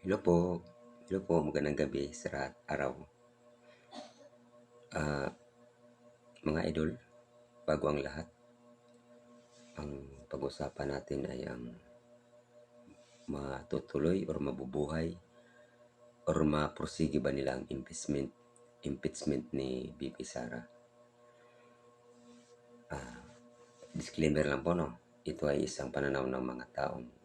Hello po. Hello po, magandang gabi sa araw. Ah, mga idol, bago ang lahat, ang pag-usapan natin ay ang matutuloy or mabubuhay or maprosige ba nila ang impeachment, impeachment ni BP Sara. Ah, disclaimer lang po no, ito ay isang pananaw ng mga taong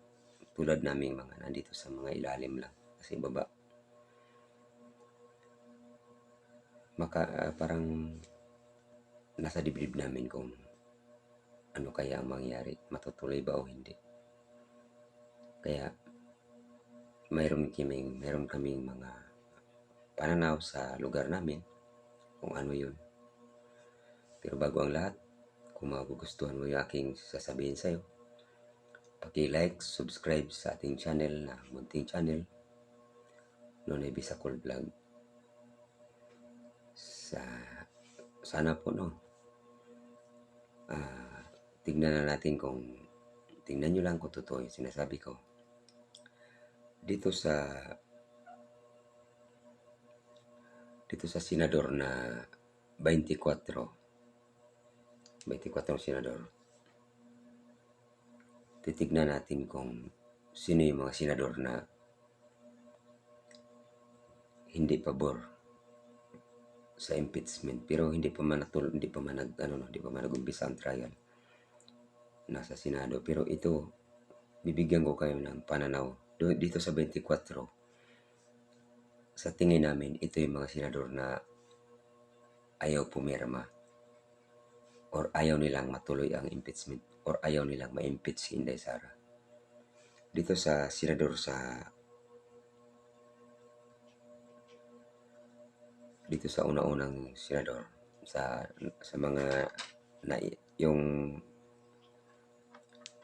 tulad naming mga nandito sa mga ilalim lang kasi baba maka ah, parang nasa dibdib namin kung ano kaya ang mangyari, matutuloy ba o hindi. Kaya mayroon kaming mayroon kaming mga pananaw sa lugar namin kung ano yun. Pero bago ang lahat, kung magugustuhan mo yung aking sasabihin sa'yo, paki-like, subscribe sa ating channel na Munting Channel, Nonoy Bisacol Vlog. Sa, sana po no, ah, tignan na natin kung, tingnan nyo lang kung totoo yung sinasabi ko. Dito sa, dito sa senador na 24, 24 senador, titignan natin kung sino yung mga senador na hindi pabor sa impeachment. Pero hindi pa man natul hindi pa man nag ano no, hindi pa man nagumpisa ang trial nasa Senado. Pero ito bibigyan ko kayo ng pananaw. Dito sa 24 sa tingin namin ito yung mga senador na ayaw pumirma or ayaw nilang matuloy ang impeachment. Or ayaw nilang ma-impeach si Inday Sara. Dito sa senador sa dito sa una-unang senador sa sa mga na yung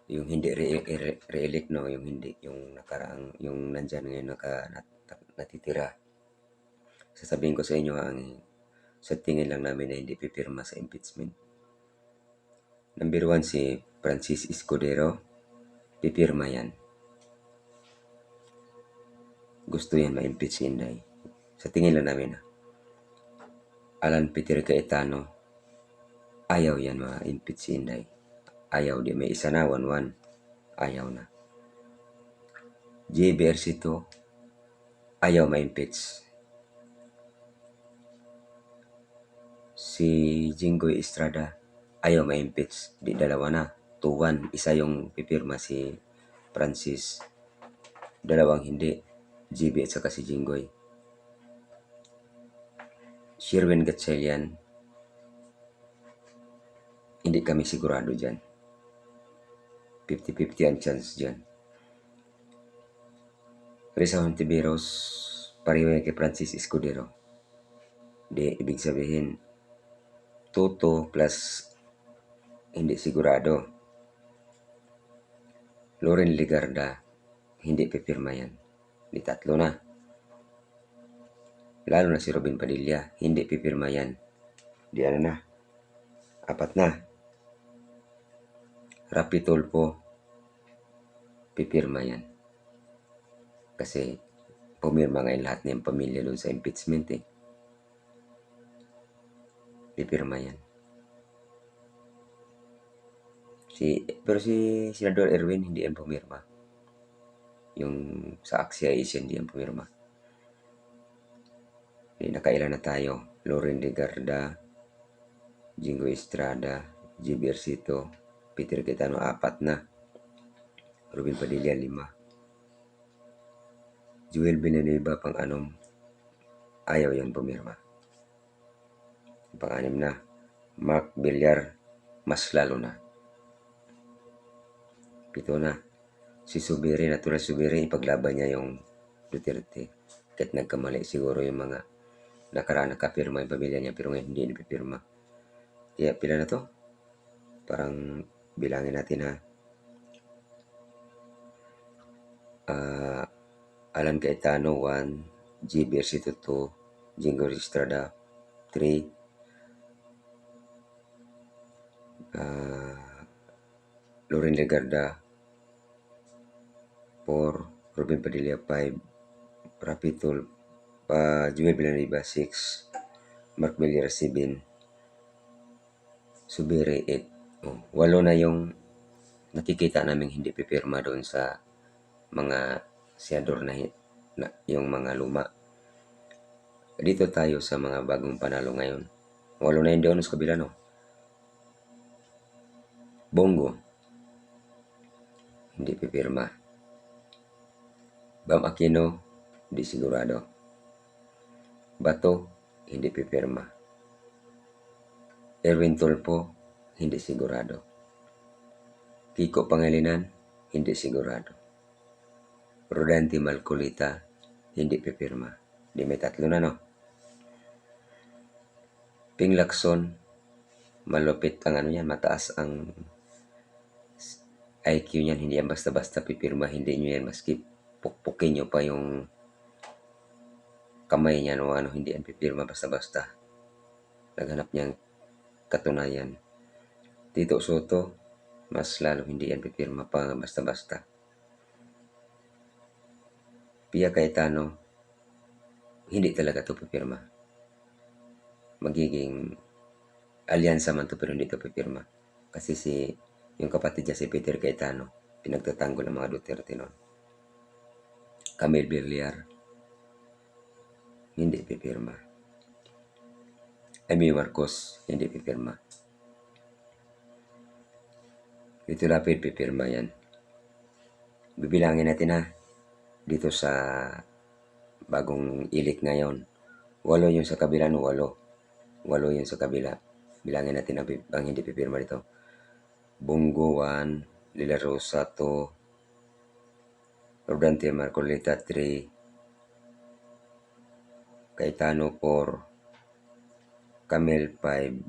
yung hindi re- re- re-elect no yung hindi yung nakaraang yung nandyan ngayon naka nat, natitira. Sasabihin ko sa inyo ang sa tingin lang namin na hindi pipirma sa impeachment number one si Francis Escudero pipirma yan gusto yan ma-impeach si Inday sa tingin lang namin ah. Alan Peter Cayetano, ayaw yan ma-impeach si Inday. Ayaw di may isa na, one-one. Ayaw na. J. Versito, ayaw ma-impeach. Si Jinggoy Estrada, ayaw ma-impeach. Di dalawa na. 2-1. Isa yung pipirma si Francis. Dalawang hindi. GB at saka si Jinggoy. Sherwin Gatchalian, hindi kami sigurado dyan. 50-50 ang chance dyan. Risa Hontiveros, pareho kay Francis Escudero. Di, ibig sabihin, Toto plus hindi sigurado. Loren Ligarda, hindi pipirma yan. Di tatlo na. Lalo na si Robin Padilla, hindi pipirma yan. Di ano na. Apat na. Rapi Tulfo, pipirma yan. Kasi pumirma ngayon lahat ng pamilya doon sa impeachment eh. Pipirma yan. Si, pero si Senador Erwin hindi yan pumirma. Yung sa Axia is hindi yan pumirma. Eh, nakailan na tayo. Loren de Garda, Jingo Estrada, G. Versito, Peter Quetano, apat na. Robin Padilla, lima. Joel Benaniba, pang anom. Ayaw yan pumirma. Pang-anim na. Mark Villar, mas lalo na. Pito na. Si Subiri, natural Subiri, ipaglaban niya yung Duterte. Kahit nagkamali siguro yung mga nakaraan nakapirma yung pamilya niya pero ngayon hindi napipirma. Kaya pila na to? Parang bilangin natin ha. Ah, Alan Caetano 1, G. Versito 2, Jingo Estrada 3, ah, Loren Legarda 4, Robin Padilla 5, Rapitol pa Joel Villanueva 6, Mark Villar 7, Subiri 8. Oh, walo na yung nakikita namin hindi pipirma doon sa mga senador na, na yung mga luma. Dito tayo sa mga bagong panalo ngayon. Walo na yun doon sa kabila, no? Bongo. Hindi pipirma. Bam Aquino, hindi sigurado. Bato, hindi pipirma. Erwin Tulpo, hindi sigurado. Kiko Pangilinan, hindi sigurado. Rodante Malcolita, hindi pipirma. Di may tatlo na, no? Ping Lacson, malupit ang ano yan, mataas ang IQ niyan, hindi yan basta-basta pipirma, hindi nyo yan maski pukpukin nyo pa yung kamay niya no ano, hindi yan pipirma basta-basta. Naghanap niyang katunayan. Tito Soto, mas lalo hindi yan pipirma pa basta-basta. Pia Cayetano, hindi talaga to pipirma. Magiging alyansa man to pero hindi to pipirma. Kasi si yung kapatid niya si Peter Cayetano, pinagtatanggol ng mga Duterte noon. Camille Villar, hindi pipirma. Amy Marcos, hindi pipirma. Dito lapid pipirma yan. Bibilangin natin ha. Dito sa bagong ilik ngayon. Walo yung sa kabila no, walo. Walo yung sa kabila. Bilangin natin ang, ang hindi pipirma dito. Bungo 1, Lila Rosa 2, Rodante Marcolita 3, Caetano 4, Camel 5,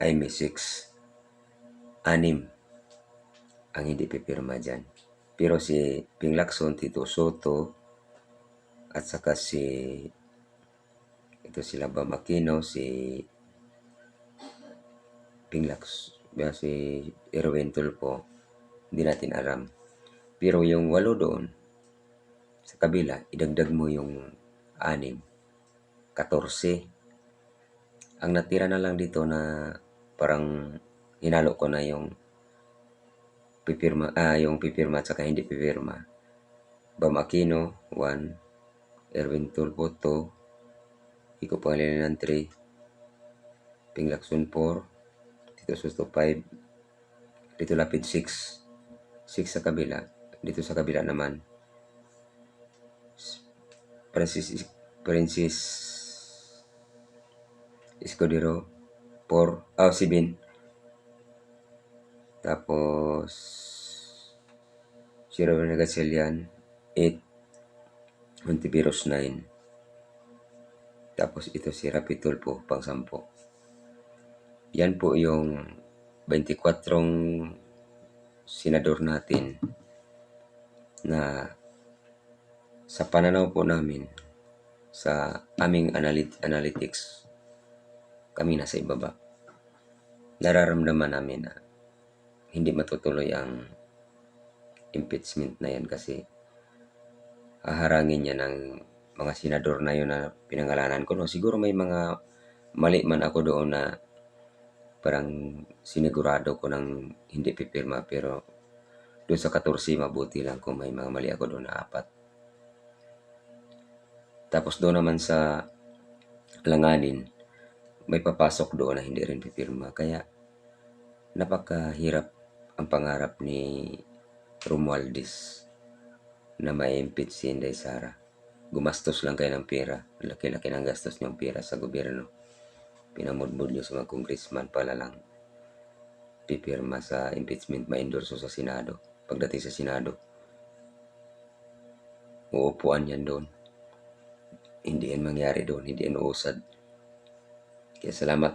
Aimee 6, anim ang hindi pipirma dyan. Pero si Ping Lacson, Tito Soto, at saka si ito sila Bam Aquino, si Ping ba, si Erwin Tulpo, hindi natin alam. Pero yung walo doon, sa kabila, idagdag mo yung anim, 14. Ang natira na lang dito na parang hinalo ko na yung pipirma, ah, yung pipirma at saka hindi pipirma. Bam Aquino, 1. Erwin Tulpo, 2. Iko Pangilinan, 3. Ping Lacson, 4. Tito Susto, 5. Dito Lapid, 6. 6 sa kabila. Dito sa kabila naman. Francis, Francis Escudero, 4. Ah, 7. Tapos, si Nagaselian, 8. Montiveros, 9. Tapos ito si Rapitol po, pang 10. Yan po yung 24 senador natin na sa pananaw po namin sa aming analyt- analytics kami nasa ibaba. Nararamdaman namin na hindi matutuloy ang impeachment na yan kasi haharangin niya ng mga senador na yun na pinangalanan ko. No? Siguro may mga mali man ako doon na parang sinigurado ko ng hindi pipirma pero doon sa 14 mabuti lang kung may mga mali ako doon na apat. Tapos doon naman sa langanin, may papasok doon na hindi rin pipirma. Kaya napakahirap ang pangarap ni Romualdez na ma-impeach si Inday Sara. Gumastos lang kayo ng pera. Laki-laki ng gastos niyong pera sa gobyerno. Pinamudmud niyo sa mga congressman pala lang. Pipirma sa impeachment, ma-endorso sa Senado. Pagdating sa Senado, uupuan yan doon. Hindi yan mangyari doon. Hindi yan uusad. Kaya salamat.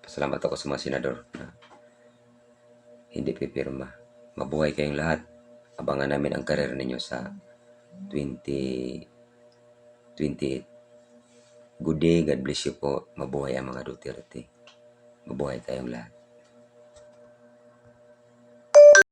Pasalamat ako sa mga senador na hindi pipirma. Mabuhay kayong lahat. Abangan namin ang karir ninyo sa 2028. Good day, God bless you po. Mabuhay ang mga Duterte. Mabuhay tayong lahat.